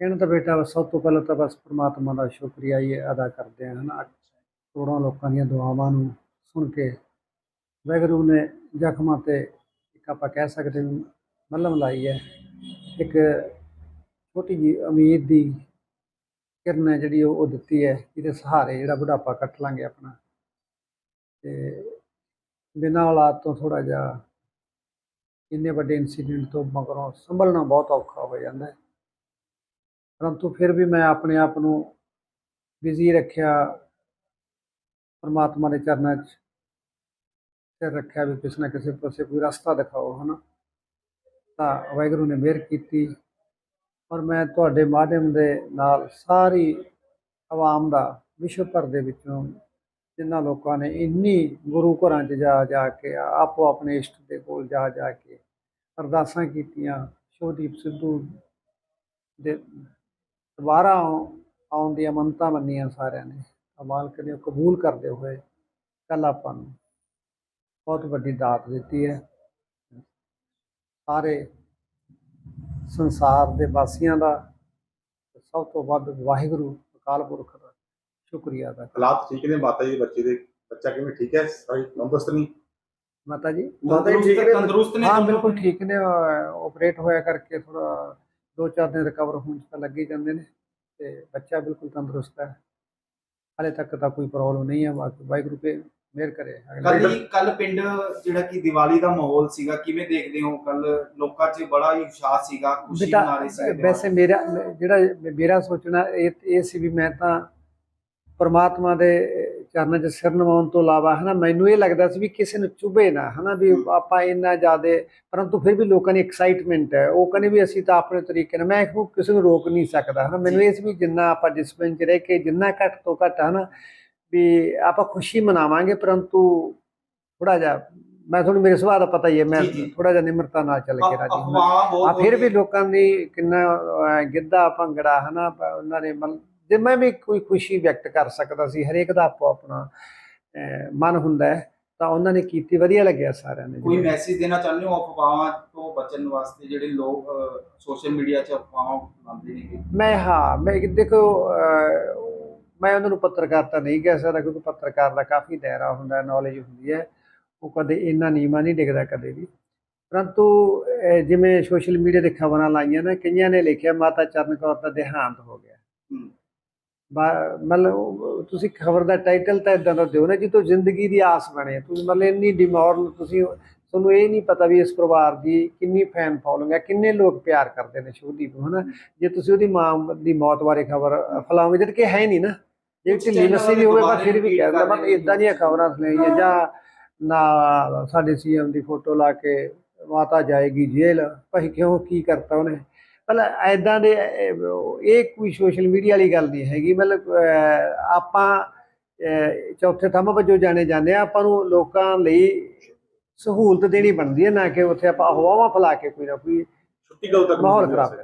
ਕਹਿਣ ਤਾਂ ਬੇਟਾ ਬਸ ਸਭ ਤੋਂ ਪਹਿਲਾਂ ਤਾਂ ਬਸ ਪ੍ਰਮਾਤਮਾ ਦਾ ਸ਼ੁਕਰੀਆ ਹੀ ਅਦਾ ਕਰਦੇ ਹਾਂ ਹਨਾ ਕਰੋੜਾਂ ਲੋਕਾਂ ਦੀਆਂ ਦੁਆਵਾਂ ਨੂੰ ਸੁਣ ਕੇ ਵਾਹਿਗੁਰੂ ਨੇ ਜ਼ਖਮਾਂ ਤੇ ਇੱਕ ਆਪਾਂ ਕਹਿ ਸਕਦੇ ਹਾਂ, ਮੱਲਮ ਲਾਈ ਹੈ। ਇੱਕ ਛੋਟੀ ਜੀ ਉਮੀਦ ਦੀ ਕਿਰਨ ਹੈ ਜਿਹੜੀ ਉਹ ਦਿੱਤੀ ਹੈ, ਇਹਦੇ ਸਹਾਰੇ ਜਿਹੜਾ ਬੁਢਾਪਾ ਕੱਟ ਲਾਂਗੇ ਆਪਣਾ। ਤੇ ਬਿਨਾਂ ਔਲਾਦ ਤੋਂ ਥੋੜਾ ਜਿਹਾ ਇੰਨੇ ਵੱਡੇ ਇਨਸੀਡੈਂਟ ਤੋਂ ਮਗਰੋਂ ਸੰਭਲਣਾ ਬਹੁਤ ਔਖਾ ਹੋ ਜਾਂਦਾ ਹੈ। ਪਰੰਤੂ ਫਿਰ ਵੀ ਮੈਂ ਆਪਣੇ ਆਪ ਨੂੰ ਬਿਜ਼ੀ ਰੱਖਿਆ, ਪਰਮਾਤਮਾ ਦੇ ਚਰਨਾਂ 'ਚ ਸਿਰ ਰੱਖਿਆ ਵੀ ਕਿਸੇ ਨਾ ਕਿਸੇ ਪਾਸੇ ਕੋਈ ਰਸਤਾ ਦਿਖਾਓ, ਹਨਾ? ਤਾਂ ਵਾਹਿਗੁਰੂ ਨੇ ਮਿਹਰ ਕੀਤੀ ਔਰ ਮੈਂ ਤੁਹਾਡੇ ਮਾਧਿਅਮ ਦੇ ਨਾਲ ਸਾਰੀ ਆਵਾਮ ਦਾ ਵਿਸ਼ਵ ਭਰ ਦੇ ਵਿੱਚੋਂ ਜਿਨ੍ਹਾਂ ਲੋਕਾਂ ਨੇ ਇੰਨੀ ਗੁਰੂ ਘਰਾਂ 'ਚ ਜਾ ਜਾ ਕੇ, ਆਪੋ ਆਪਣੇ ਇਸ਼ਟ ਦੇ ਕੋਲ ਜਾ ਜਾ ਕੇ ਅਰਦਾਸਾਂ ਕੀਤੀਆਂ ਸ਼ੋਦੀਪ ਸਿੱਧੂ ਦੇ ਦੁਬਾਰਾ ਆਉ- ਆਉਣ ਦੀਆਂ ਮੰਨਤਾਂ ਮੰਨੀਆਂ ਸਾਰਿਆਂ ਨੇ। ਨੇ ਉਹ ਕਬੂਲ ਕਰਦੇ ਹੋਏ ਕੱਲ ਆਪਾਂ ਨੂੰ। ਬਹੁਤ ਵੱਡੀ ਦਾਤ ਦਿੱਤੀ ਹੈ। ਸਾਰੇ ਸੰਸਾਰ ਦੇ ਵਾਸੀਆਂ ਦਾ ਸਭ ਤੋਂ ਵੱਧ ਵਾਹਿਗੁਰੂ ਅਕਾਲ ਪੁਰਖ ਦਾ ਸ਼ੁਕਰੀਆ ਕਰਦਾ। ਹਾਲਾਤ ਠੀਕ ਨੇ ਮਾਤਾ ਜੀ ਦੇ ਬੱਚੇ ਦੇ ਬੱਚਾ ਕਿਵੇਂ ਠੀਕ ਹੈ? ਸਾਰੀ ਤੰਦਰੁਸਤ ਨਹੀਂ ਮਾਤਾ ਜੀ? ਮਾਤਾ ਜੀ ਠੀਕ ਨੇ? ਤੰਦਰੁਸਤ ਨੇ ਹਾਂ? ਬਿਲਕੁਲ ਠੀਕ ਨੇ ਆਪਰੇਟ ਹੋਇਆ ਕਰਕੇ ਥੋੜਾ ਦੋ ਚਾਰ ਦਿਨ ਰਿਕਵਰ ਹੋਣ 'ਚ ਤਾਂ ਲੱਗੇ ਜਾਂਦੇ ਨੇ ਤੇ ਬੱਚਾ ਬਿਲਕੁਲ ਤੰਦਰੁਸਤ ਹੈ। ਹਾਲੇ ਤੱਕ ਤਾਂ ਕੋਈ ਪ੍ਰੋਬਲਮ ਨਹੀਂ ਹੈ ਬਾਕੀ ਵਾਹਿਗੁਰੂ ਤੇ ਮਿਹਰ ਕਰੇ। ਕੱਲ ਹੀ ਕੱਲ ਪਿੰਡ ਜਿਹੜਾ ਕਿ ਦੀਵਾਲੀ ਦਾ ਮਾਹੌਲ ਸੀਗਾ ਕਿਵੇਂ ਦੇਖਦੇ ਹੋ? ਕੱਲ ਲੋਕਾਂ 'ਚ ਬੜਾ ਹੀ ਉਤਸ਼ਾਹ ਸੀਗਾ ਖੁਸ਼ੀ ਮਨਾ ਰਹੇ ਸੀ ਵੈਸੇ ਮੇਰਾ ਜਿਹੜਾ ਮੇਰਾ ਸੋਚਣਾ ਇਹ ਇਹ ਸੀ ਵੀ ਮੈਂ ਤਾਂ ਪਰਮਾਤਮਾ ਦੇ ਚਰਨਾਂ 'ਚ ਸਿਰ ਨਵਾਉਣ ਤੋਂ ਇਲਾਵਾ ਹਨਾ ਮੈਨੂੰ ਇਹ ਲੱਗਦਾ ਸੀ ਵੀ ਕਿਸੇ ਨੂੰ ਚੁਭੇ ਨਾ ਹਨਾ ਵੀ ਆਪਾਂ ਇੰਨਾ ਜ਼ਿਆਦੇ ਪਰੰਤੂ ਫਿਰ ਵੀ ਲੋਕਾਂ ਦੀ ਐਕਸਾਈਟਮੈਂਟ ਹੈ। ਉਹ ਕਹਿੰਦੇ ਵੀ ਅਸੀਂ ਤਾਂ ਆਪਣੇ ਤਰੀਕੇ ਨਾਲ ਮੈਂ ਕਿਸੇ ਨੂੰ ਰੋਕ ਨਹੀਂ ਸਕਦਾ ਹਨਾ ਮੈਨੂੰ ਇਹ ਸੀ ਵੀ ਜਿੰਨਾ ਆਪਾਂ ਡਿਸਪਲਿਨ 'ਚ ਰਹਿ ਕੇ ਜਿੰਨਾ ਘੱਟ ਤੋਂ ਘੱਟ ਹਨਾ ਵੀ ਆਪਾਂ ਖੁਸ਼ੀ ਮਨਾਵਾਂਗੇ ਪਰੰਤੂ ਥੋੜਾ ਜਿਹਾ ਮੈਂ ਤੁਹਾਨੂੰ ਮੇਰੇ ਸੁਭਾਅ ਦਾ ਪਤਾ ਹੀ ਹੈ ਮੈਂ। ਥੋੜਾ ਜਿਹਾ ਨਿਮਰਤਾ ਨਾਲ ਚੱਲ ਕੇ ਰਾਜੀ ਆ ਫਿਰ ਹੋ ਵੀ ਲੋਕਾਂ ਦੀ ਕਿੰਨਾ ਗਿੱਧਾ ਭੰਗੜਾ ਹਨਾ ਉਹਨਾਂ ਨੇ ਮਨ ਜੇ ਮੈਂ ਵੀ ਕੋਈ ਖੁਸ਼ੀ ਵਿਅਕਤ ਕਰ ਸਕਦਾ ਸੀ ਹਰੇਕ ਦਾ ਆਪੋ ਆਪਣਾ ਮਨ ਹੁੰਦਾ ਹੈ ਤਾਂ ਉਹਨਾਂ ਨੇ ਕੀਤੀ ਵਧੀਆ ਲੱਗਿਆ ਸਾਰਿਆਂ ਨੇ ਕੋਈ ਮੈਸੇਜ ਦੇਣਾ ਚਾਹੁੰਦੇ ਹੋ ਅਫਵਾਹਾਂ ਤੋਂ ਬਚਣ ਵਾਸਤੇ ਜਿਹੜੇ ਲੋਕ ਸੋਸ਼ਲ ਮੀਡੀਆ 'ਚ ਅਫਵਾਹਾਂ ਲਾਉਂਦੇ ਨੇ ਮੈਂ ਹਾਂ ਮੈਂ ਦੇਖੋ ਮੈਂ ਉਹਨਾਂ ਨੂੰ ਪੱਤਰਕਾਰਤਾ ਨਹੀਂ ਕਹਿ ਸਕਦਾ ਕਿਉਂਕਿ ਪੱਤਰਕਾਰ ਦਾ ਕਾਫੀ ਦਾਇਰਾ ਹੁੰਦਾ ਹੈ ਨੌਲੇਜ ਹੁੰਦੀ ਹੈ। ਉਹ ਕਦੇ ਇੰਨਾ ਨੀਵਾਂ ਨਹੀਂ ਡਿੱਗਦਾ ਕਦੇ ਵੀ। ਪਰੰਤੂ ਜਿਵੇਂ ਸੋਸ਼ਲ ਮੀਡੀਆ ਤੇ ਖਬਰਾਂ ਲਾਈਆਂ ਨਾ ਕਈਆਂ ਨੇ ਲਿਖਿਆ ਮਾਤਾ ਚਰਨ ਕੌਰ ਦਾ ਦੇਹਾਂਤ ਹੋ ਗਿਆ। ਮਤਲਬ ਤੁਸੀਂ ਖਬਰ ਦਾ ਟਾਈਟਲ ਤਾਂ ਇਦਾਂ ਦਾ ਦਿਓ ਨਾ ਜਿੱਤੋਂ ਜ਼ਿੰਦਗੀ ਦੀ ਆਸ ਬਣੇ। ਤੁਸੀਂ ਮਤਲਬ ਇੰਨੀ ਡਿਮੋਰਲ ਤੁਸੀਂ ਤੁਹਾਨੂੰ ਇਹ ਨਹੀਂ ਪਤਾ ਵੀ ਇਸ ਪਰਿਵਾਰ ਦੀ ਕਿੰਨੀ ਫੈਨ ਫੋਲੋਇੰਗ ਹੈ ਕਿੰਨੇ ਲੋਕ ਪਿਆਰ ਕਰਦੇ ਨੇ ਸ਼ੁਭਦੀਪ ਨੂੰ ਹਨਾ? ਜੇ ਤੁਸੀਂ ਉਹਦੀ ਮਾਂ ਦੀ ਮੌਤ ਬਾਰੇ ਖਬਰ ਫੈਲਾਓਗੇ ਜਦ ਕਿ ਹੈ ਨਹੀਂ ਨਾ। ਜੇ ਢਿੱਲੀ ਵੀ ਵਾਲੇ ਹੋਵੇ ਦੁਬਾਰਾ ਫਿਰ ਵੀ ਕਹਿ ਦਿੰਦਾ ਮਤਲਬ। ਇਦਾਂ ਦੀਆਂ ਖਬਰਾਂ ਸੁਣਾਈਆਂ ਜਾਂ ਨਾ ਸਾਡੇ ਸੀਐਮ ਦੀ ਫੋਟੋ ਲਾ ਕੇ ਮਾਤਾ ਜਾਏਗੀ ਜੇਲ੍ਹ ਭਾਈ ਕਿਉਂ ਕੀ ਕਰਤਾ ਉਹਨੇ? ਮਤਲਬ ਐਦਾਂ ਦੇ ਇਹ ਕੋਈ ਸੋਸ਼ਲ ਮੀਡੀਆ ਵਾਲੀ ਗੱਲ ਨਹੀਂ ਹੈਗੀ। ਮਤਲਬ ਆਪਾਂ ਚੌਥੇ ਥੰਮ ਵਜੋਂ ਜਾਣੇ ਜਾਂਦੇ ਆ ਆਪਾਂ ਨੂੰ ਲੋਕਾਂ ਲਈ ਸਹੂਲਤ ਦੇਣੀ ਬਣਦੀ ਹੈ ਨਾ ਕਿ ਉੱਥੇ ਆਪਾਂ ਅਫਵਾਹਾਂ ਫੈਲਾ ਕੇ ਕੋਈ ਨਾ ਕੋਈ ਛੁੱਟੀ ਕਦੋਂ ਤੱਕ ਮਾਹੌਲ ਖਰਾਬ।